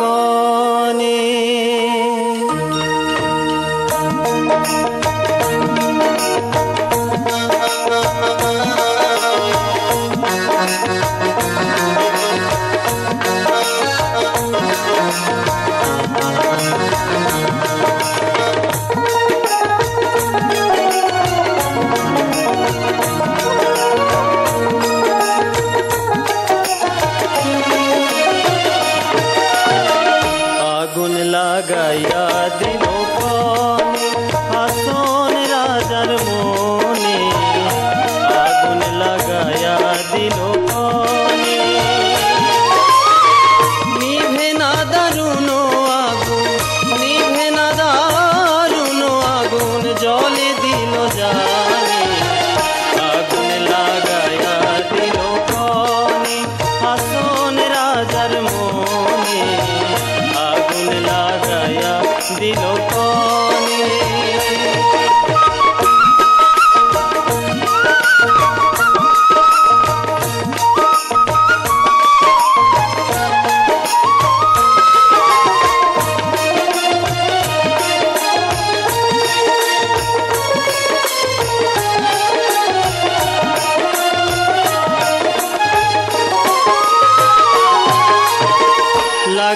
লাগাইয়া দিল লাগাইয়া দিল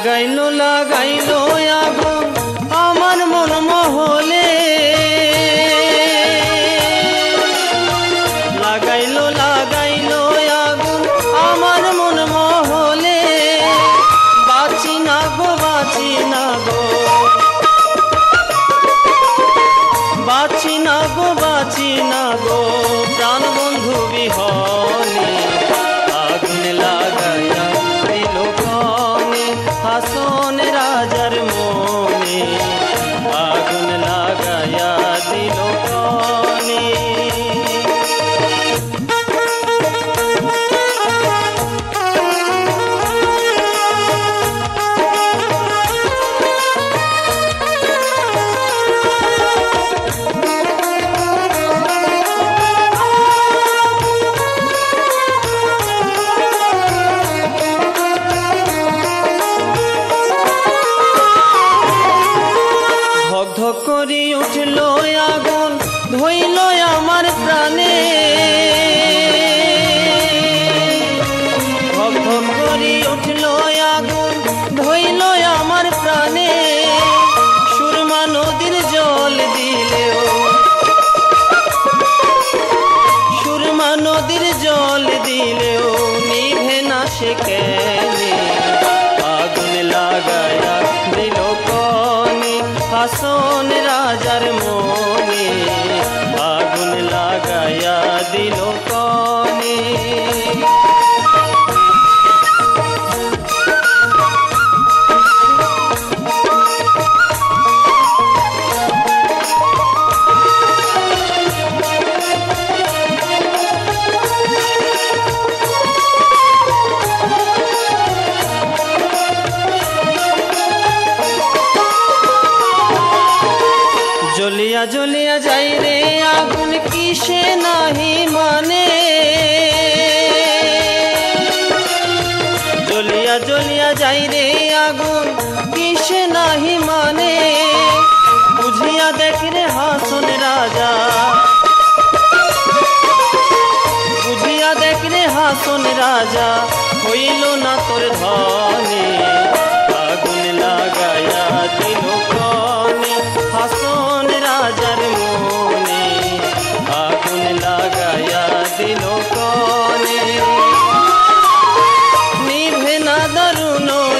লাগাইলো লাগাইলো আগুন আমার মন মহলে। লাগাইলো লাগাইলো আগুন আমার মন মহলে। বাঁচি না গো, বাঁচি না গো। বাঁচি না গো, বাঁচি না গো। জল দিলেও নিভে না সে কেনে। আগুন লাগায়া দিল কনে, হাসন রাজার মনে। আগুন লাগায়া দিল জ্বলিয়া জ্বলিয়া যাই রে, আগুন কিসে নাহি মানে? জ্বলিয়া জ্বলিয়া যাই রে, আগুন কিসে নাহি মানে? বুঝিয়া দেখ রে হাসন রাজা। বুঝিয়া দেখ রে হাসন রাজা, হইল না তোর ধনে। নিভে